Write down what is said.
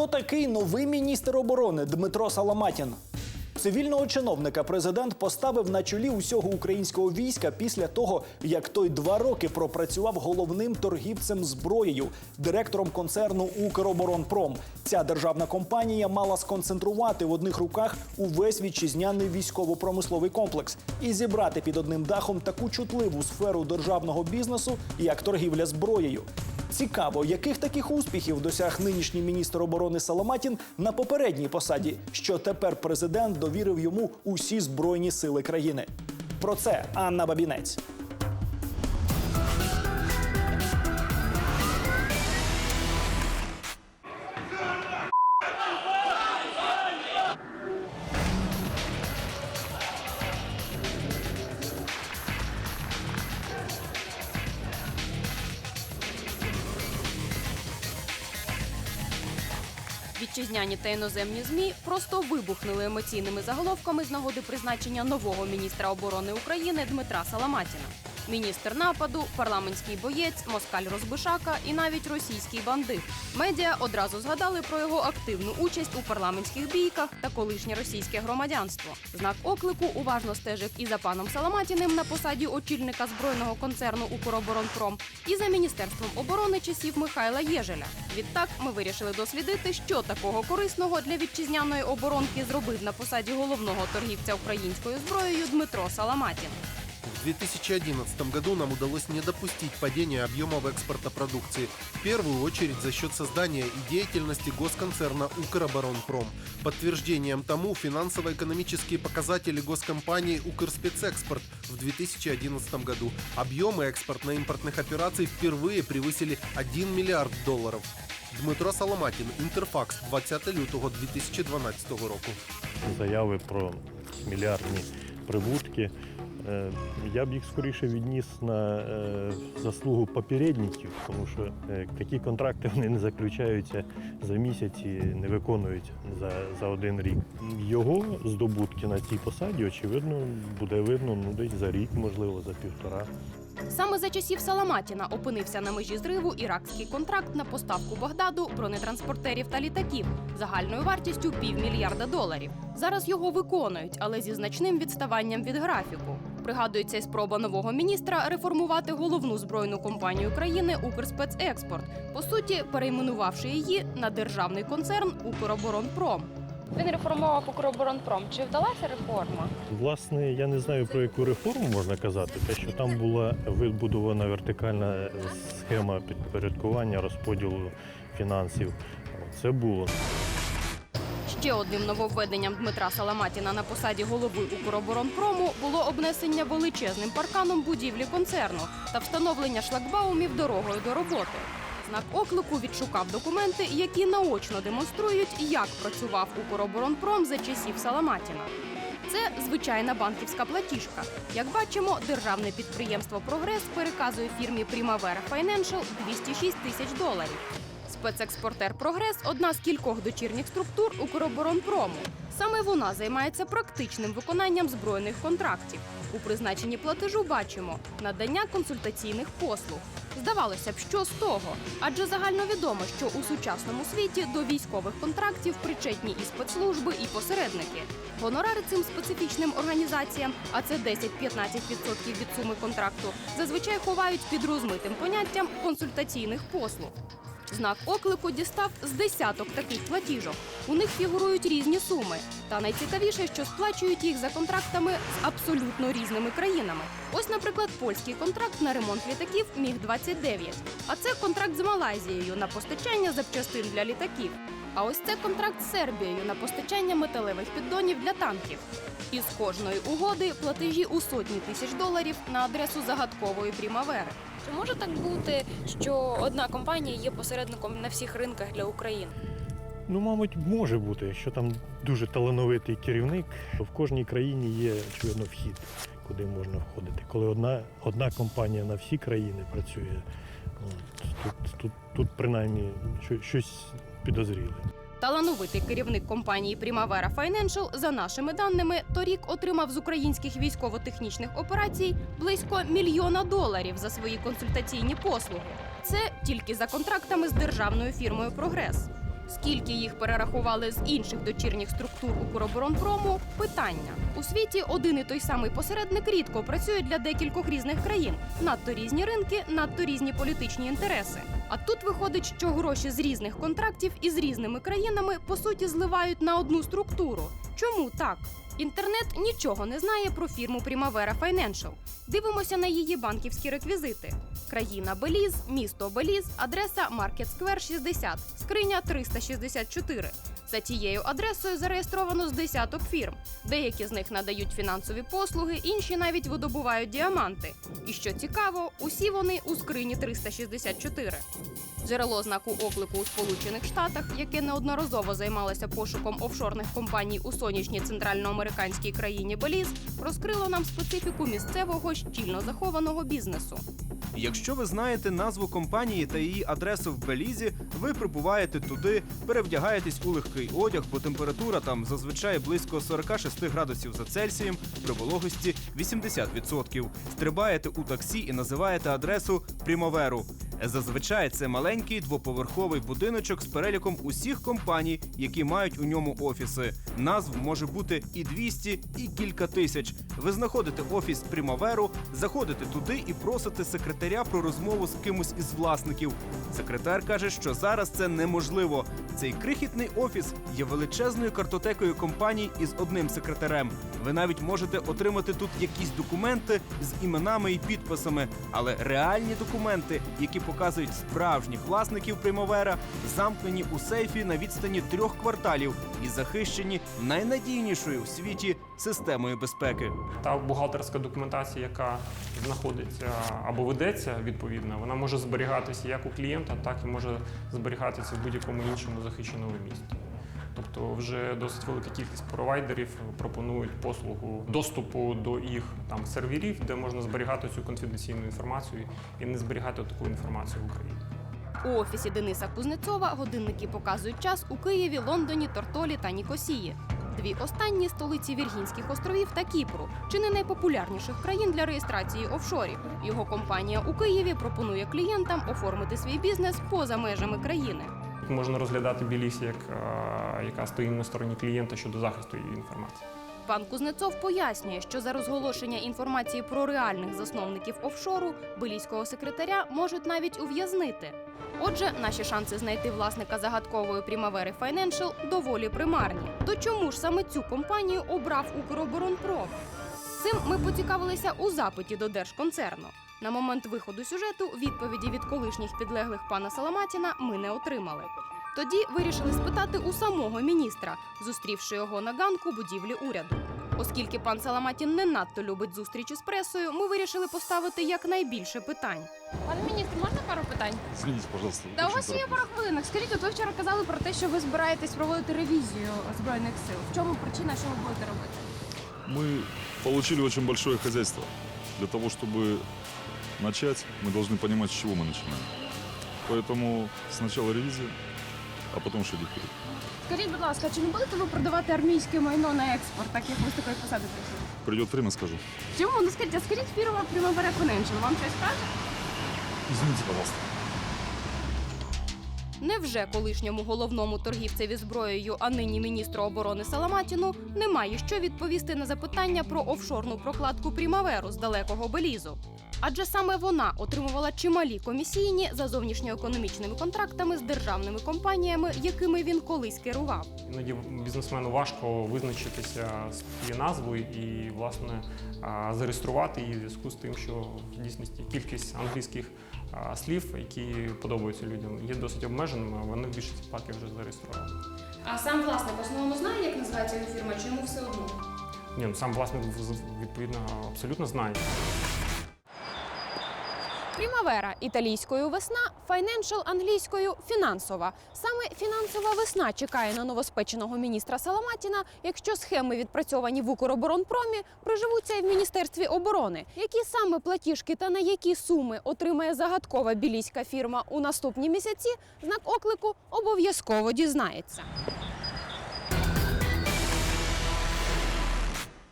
Хто такий новий міністр оборони Дмитро Саламатін? Цивільного чиновника президент поставив на чолі усього українського війська після того, як той два роки пропрацював головним торгівцем зброєю, директором концерну Укроборонпром. Ця державна компанія мала сконцентрувати в одних руках увесь вітчизняний військово-промисловий комплекс і зібрати під одним дахом таку чутливу сферу державного бізнесу, як торгівля зброєю. Цікаво, яких таких успіхів досяг нинішній міністр оборони Саламатін на попередній посаді, що тепер президент довірив йому усі збройні сили країни. Про це Анна Бабінець. Вітчизняні та іноземні змі просто вибухнули емоційними заголовками з нагоди призначення нового міністра оборони України Дмитра Саламатіна. Міністр нападу, парламентський боєць, москаль розбишака і навіть російський бандит. Медіа одразу згадали про його активну участь у парламентських бійках та колишнє російське громадянство. Знак оклику уважно стежив і за паном Саламатіним на посаді очільника збройного концерну Укроборонпром, і за міністерством оборони часів Михайла Єжеля. Відтак ми вирішили дослідити, що такого корисного для вітчизняної оборонки зробив на посаді головного торгівця українською зброєю Дмитро Саламатін. В 2011 году нам удалось не допустить падения объемов экспорта продукции, в первую очередь за счет создания и деятельности госконцерна «Укроборонпром». Подтверждением тому финансово-экономические показатели госкомпании «Укрспецэкспорт» в 2011 году. Объемы экспортно-импортных операций впервые превысили 1 миллиард долларов. Дмитро Соломатін, Інтерфакс, 20 лютого 2012 року. заяви про мільярдні прибутки. Е, Я б їх скоріше відніс на е, заслугу попередників, тому що е, такі контракти вони не заключаються за місяць і не виконують за, за один рік. Його здобутки на цій посаді, очевидно, буде видно ну, десь за рік, можливо, за півтора. Саме за часів Саламатіна опинився на межі зриву іракський контракт на поставку Багдаду бронетранспортерів та літаків загальною вартістю півмільярда доларів. Зараз його виконують, але зі значним відставанням від графіку. Пригадується й спроба нового міністра реформувати головну збройну компанію країни Укрспецекспорт, по суті, перейменувавши її на державний концерн Укроборонпром. Він реформував Укроборонпром. Чи вдалася реформа? Власне, я не знаю про яку реформу можна казати, те, що там була вибудована вертикальна схема підпорядкування розподілу фінансів. Це було. Ще одним нововведенням Дмитра Саламатіна на посаді голови Укроборонпрому було обнесення величезним парканом будівлі концерну та встановлення шлагбаумів дорогою до роботи. Знак оклику відшукав документи, які наочно демонструють, як працював Укроборонпром за часів Саламатіна. Це звичайна банківська платіжка. Як бачимо, державне підприємство Прогрес переказує фірмі Primavera Financial 206 тисяч доларів. Спецекспортер Прогрес одна з кількох дочірніх структур Укроборонпрому. Саме вона займається практичним виконанням збройних контрактів. У призначенні платежу бачимо надання консультаційних послуг. Здавалося б, що з того? Адже загальновідомо, що у сучасному світі до військових контрактів причетні і спецслужби, і посередники. Гонорари цим специфічним організаціям, а це 10-15% від суми контракту, зазвичай ховають під розмитим поняттям консультаційних послуг. Знак оклику дістав з десяток таких платіжок. У них фігурують різні суми. Та найцікавіше, що сплачують їх за контрактами з абсолютно різними країнами. Ось, наприклад, польський контракт на ремонт літаків міг 29 А це контракт з Малайзією на постачання запчастин для літаків. А ось це контракт з Сербією на постачання металевих піддонів для танків. Із кожної угоди платежі у сотні тисяч доларів на адресу загадкової прімавери. Чи може так бути, що одна компанія є посередником на всіх ринках для України? Ну, мабуть, може бути, якщо там дуже талановитий керівник, в кожній країні є, очевидно, вхід, куди можна входити. Коли одна, одна компанія на всі країни працює, от, тут, тут, тут принаймні щось підозріле. Талановитий керівник компанії Primavera Financial, за нашими даними, торік отримав з українських військово-технічних операцій близько мільйона доларів за свої консультаційні послуги. Це тільки за контрактами з державною фірмою Прогрес. Скільки їх перерахували з інших дочірніх структур Укроборонпрому – питання. У світі один і той самий посередник рідко працює для декількох різних країн. Надто різні ринки, надто різні політичні інтереси. А тут виходить, що гроші з різних контрактів із різними країнами по суті зливають на одну структуру. Чому так? Інтернет нічого не знає про фірму Primavera Financial. Дивимося на її банківські реквізити. Країна Беліз, місто Беліз, адреса Market Square 60, скриня 364. За тією адресою зареєстровано з десяток фірм. Деякі з них надають фінансові послуги, інші навіть видобувають діаманти. І що цікаво, усі вони у скрині 364. Джерело знаку оклику у Сполучених Штатах, яке неодноразово займалося пошуком офшорних компаній у сонячній центральноамериканській країні Беліз, розкрило нам специфіку місцевого щільно захованого бізнесу. Якщо ви знаєте назву компанії та її адресу в Белізі, ви прибуваєте туди, перевдягаєтесь у легкий одяг, бо температура там зазвичай близько 46 градусів за Цельсієм при вологості 80%. Стрибаєте у таксі і називаєте адресу Прімоверу. Зазвичай це маленький двоповерховий будиночок з переліком усіх компаній, які мають у ньому офіси. Назв може бути і 200, і кілька тисяч. Ви знаходите офіс Примаверу, заходите туди і просите секретаря про розмову з кимось із власників. Секретар каже, що зараз це неможливо. Цей крихітний офіс є величезною картотекою компаній із одним секретарем. Ви навіть можете отримати тут якісь документи з іменами і підписами, але реальні документи, які показують справжніх власників примовера, замкнені у сейфі на відстані трьох кварталів і захищені найнадійнішою у світі системою безпеки. Та бухгалтерська документація, яка знаходиться або ведеться відповідно, вона може зберігатися як у клієнта, так і може зберігатися в будь-якому іншому захищеному місті. Тобто вже досить велика кількість провайдерів пропонують послугу доступу до їх там серверів, де можна зберігати цю конфіденційну інформацію і не зберігати таку інформацію в Україні. У офісі Дениса Кузнецова годинники показують час у Києві, Лондоні, Тортолі та Нікосії. Дві останні столиці Віргінських островів та Кіпру, чи не найпопулярніших країн для реєстрації офшорів. Його компанія у Києві пропонує клієнтам оформити свій бізнес поза межами країни. Можна розглядати білісі, як е, яка стоїть на стороні клієнта щодо захисту її інформації. Пан Кузнецов пояснює, що за розголошення інформації про реальних засновників офшору белійського секретаря можуть навіть ув'язнити. Отже, наші шанси знайти власника загадкової Primavera Financial доволі примарні. То чому ж саме цю компанію обрав Укроборонпром? Цим ми поцікавилися у запиті до держконцерну. На момент виходу сюжету відповіді від колишніх підлеглих пана Саламатіна ми не отримали. Тоді вирішили спитати у самого міністра, зустрівши його на ганку будівлі уряду. Оскільки пан Саламатін не надто любить зустрічі з пресою, ми вирішили поставити якнайбільше питань. Пане міністр, можна пару питань? Извините, пожалуйста. Та у вас є пару хвилинок. Скажіть, от ви вчора казали про те, що ви збираєтесь проводити ревізію збройних сил. В чому причина, що ви будете робити? Мы получили очень большое хозяйство. Для того, чтобы начать, мы должны понимать, с чего мы начинаем. Поэтому сначала ревизия, а потом шаги вперед. Скажіть, будь ласка, чи не будете ви продавати армійське майно на експорт, так як ви з такої посади прийшли? Придет время, скажу. Чому? Ну скажіть, а скажіть фірма Primavera Financial, вам щось каже? Извините, пожалуйста. Невже колишньому головному торгівцеві зброєю, а нині міністру оборони Саламатіну немає що відповісти на запитання про офшорну прокладку Прімаверу з далекого Белізу? Адже саме вона отримувала чималі комісійні за зовнішньоекономічними контрактами з державними компаніями, якими він колись керував. Іноді бізнесмену важко визначитися з її назвою і, власне, зареєструвати її в зв'язку з тим, що в дійсності кількість англійських слів, які подобаються людям, є досить обмеженими, вони в більшості випадків вже зареєстровані. А сам власник в основному знає, як називається його фірма, чи йому все одно? Ні, ну сам власник відповідно абсолютно знає. Примавера італійською весна, Financial англійською фінансова. Саме фінансова весна чекає на новоспеченого міністра Саламатіна, якщо схеми відпрацьовані в Укроборонпромі приживуться і в міністерстві оборони. Які саме платіжки та на які суми отримає загадкова білійська фірма у наступні місяці, знак оклику обов'язково дізнається.